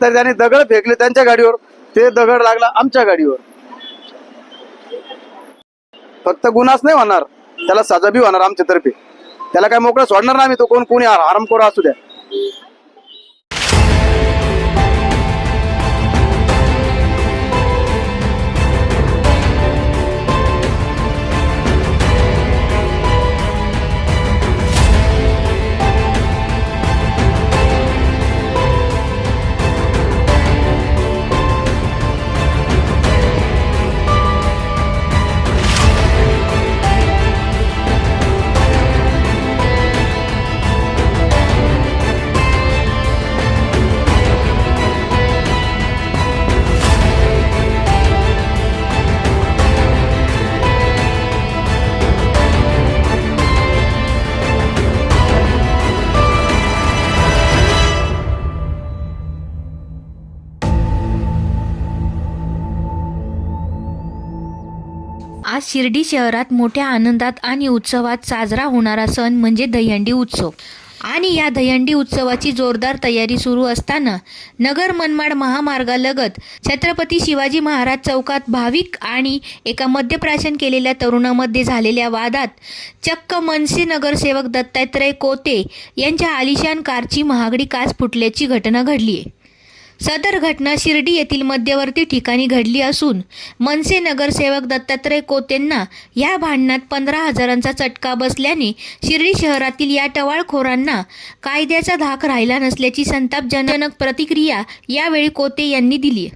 तर त्यांनी दगड फेकले त्यांच्या गाडीवर. ते दगड लागला आमच्या गाडीवर. फक्त गुन्हाच नाही होणार. त्याला सजा बी होणार आमच्यातर्फे. त्याला काय मोकळा सोडणार नाही आम्ही तो. कोण कोणी आरामखोर असू द्या. आज शिर्डी शहरात मोठ्या आनंदात आणि उत्सवात साजरा होणारा सण म्हणजे दहीहंडी उत्सव. आणि या दहीहंडी उत्सवाची जोरदार तयारी सुरू असताना नगर मनमाड महामार्गालगत छत्रपती शिवाजी महाराज चौकात भाविक आणि एका मद्यप्राशन केलेल्या तरुणामध्ये झालेल्या वादात चक्क मनसे नगरसेवक दत्तात्रय कोते यांच्या आलिशान कारची महागडी काच फुटल्याची घटना घडली आहे सदर घटना शिर्डी येथील मध्यवर्ती ठिकाणी घडली असून मनसे नगरसेवक दत्तात्रय कोतेंना या भांडणात पंधरा हजारांचा चटका बसल्याने शिर्डी शहरातील या टवाळखोरांना कायद्याचा धाक राहिला नसल्याची संतापजनक प्रतिक्रिया यावेळी कोते यांनी दिली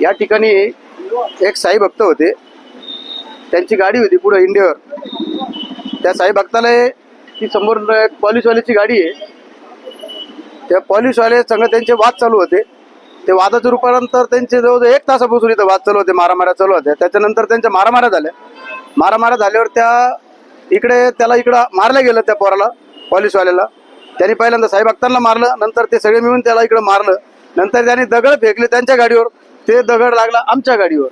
या ठिकाणी एक साई भक्त होते. त्यांची गाडी होती पुढं इंडियावर. त्या साई भक्ताला ती समोर एक पॉलिसवाल्याची गाडी आहे. त्या पॉलिसवाले सगळं त्यांचे वाद चालू होते. ते वादाच्या रूपानंतर त्यांचे जवळजवळ एक तासापासून इथं वाद चालू होते मारामाऱ्या चालू होत्या. त्याच्यानंतर त्यांच्या मारामाऱ्या झाल्या. मारामाऱ्या झाल्यावर त्या इकडे त्याला इकडं मारलं गेलं त्या पोराला पॉलिसवाल्याला. त्यांनी पहिल्यांदा साई भक्तांना मारलं नंतर ते सगळे मिळून त्याला इकडं मारलं. नंतर त्यांनी दगड फेकले त्यांच्या गाडीवर. ते दगड लागला आमच्या गाडीवर.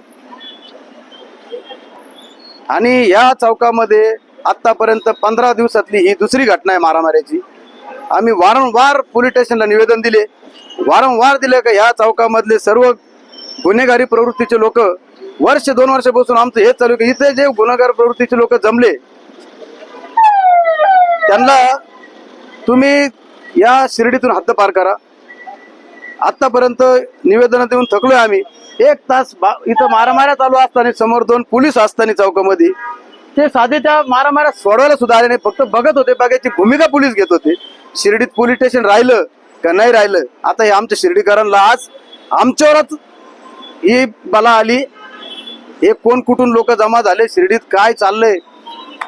आणि या चौकामध्ये आतापर्यंत पंधरा दिवसातली ही दुसरी घटना आहे मारामाऱ्याची आम्ही वारंवार पोलीस स्टेशनला निवेदन दिले. वारंवार दिले का ह्या चौकामधले सर्व गुन्हेगारी प्रवृत्तीचे लोक वर्ष दोन वर्षापासून आमचं हेच चालू आहे की इथे जे गुन्हेगार प्रवृत्तीचे लोक जमले त्यांना तुम्ही या शिर्डीतून हद्द करा. आतापर्यंत निवेदन देऊन थकलोय आम्ही. एक तास बा- इथं मारामाऱ्या चालू असताना समोर दोन पोलीस असताना चौकामध्ये. ते साधे त्या मारामाऱ्या सोडवायला सुद्धा आले नाही. फक्त बघत होते बघायची भूमिका पोलीस घेत होते. शिर्डीत पोलीस स्टेशन राहिलं का नाही राहिलं? आता हे आमच्या शिर्डीकरांना आज आमच्यावरच ही बला आली. हे कोण कुठून लोक जमा झाले शिर्डीत काय चाललंय?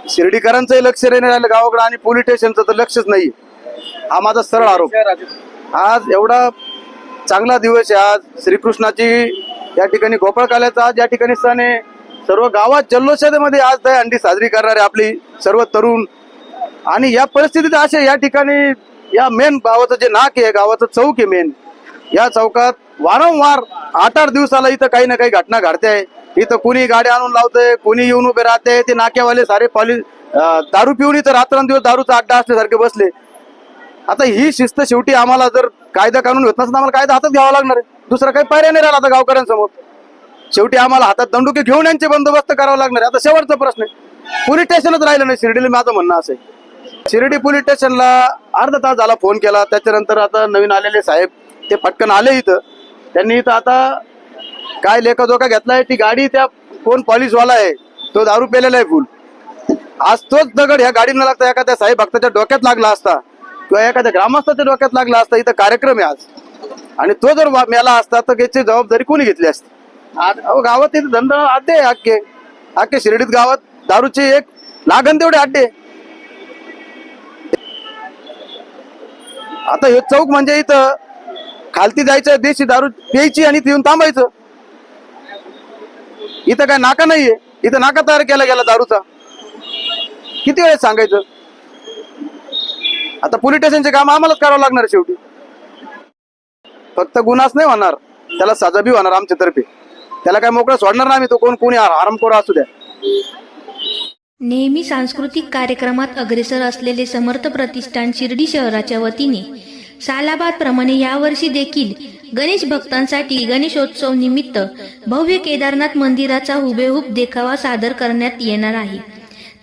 शिर्डीकरांचंही लक्ष नाही राहिलं गावाकडं आणि पोलीस स्टेशनचं तर लक्षच नाही. हा माझा सरळ आरोप. आज एवढा चांगला दिवस आहे आज. श्रीकृष्णाची या ठिकाणी गोपाळकाल्याचा आज या ठिकाणी सण आहे. सर्व गावात जल्लोषामध्ये आज दहीहंडी साजरी करणारे आपली सर्व तरुण. आणि या परिस्थितीत असे या ठिकाणी या मेन गावाचं जे नाक आहे गावाचं चौक आहे मेन या चौकात वारंवार आठ आठ दिवसाला इथं काही ना काही घटना घडते. आहे इथं कुणी गाड्या आणून लावतंय कुणी येऊन उभे राहते. ते नाक्यावाले सारे पॉली दारू पिऊन इथं रात्रंदिवस दारूचा अड्डा असल्यासारखे बसले. आता ही शिस्त शेवटी आम्हाला जर कायदा कानून होत नसताना आम्हाला कायदा हातात घ्यावा लागणार आहे. दुसरा काही पर्याय नाही राहिला आता गावकऱ्यांसमोर. शेवटी आम्हाला हातात दंडुके घेऊन यांचे बंदोबस्त करावा लागणार आहे. आता शेवटचा प्रश्न आहे. पोलीस स्टेशनच राहिलं नाही शिर्डीला माझं म्हणणं असं आहे. शिर्डी पोलीस स्टेशनला अर्धा तास झाला फोन केला. त्याच्यानंतर आता नवीन आलेले साहेब ते पटकन आले इथं. त्यांनी इथं आता काय लेखाजोखा घेतलाय ती गाडी त्या कोण पॉलिसवाला आहे तो दारू पेलेला आहे फुल. आज तोच दगड ह्या गाडीनं लागता एखाद्या साहेब भक्ताच्या डोक्यात लागला असता. किंवा एखाद्या ग्रामस्थाच्या डोक्यात लागला असता इथं कार्यक्रम आहे आज. आणि तो जर मेला असता तर याची जबाबदारी कोणी घेतली असती? गावात इथे धंदा अड्डे आहे अख्खे. अख्खे शिर्डीत गावात दारूचे एक लागण तेवढे अड्डे आता हे चौक म्हणजे इथं खालती जायचं देशी दारू प्यायची आणि येऊन थांबायचं. इथं काय नाका नाहीये. इथं नाका तयार केला गेला दारूचा. किती वेळेस सांगायचं? आता पोलीस स्टेशनचे काम आम्हालाच करावं लागणार शेवटी. फक्त गुन्हाच नाही होणार त्याला सजा बी होणार आमच्या तर्फे त्याला काय मोकळा सोडणार नाही आम्ही तो कोण कोणी आरामखोर असू द्या. नेहमी सांस्कृतिक कार्यक्रमात अग्रेसर असलेले समर्थ प्रतिष्ठान शिर्डी शहराच्या वतीने सालाबाद प्रमाणे यावर्षी देखील गणेश भक्तांसाठी गणेशोत्सव निमित्त भव्य केदारनाथ मंदिराचा हुबेहूब देखावा सादर करण्यात येणार आहे.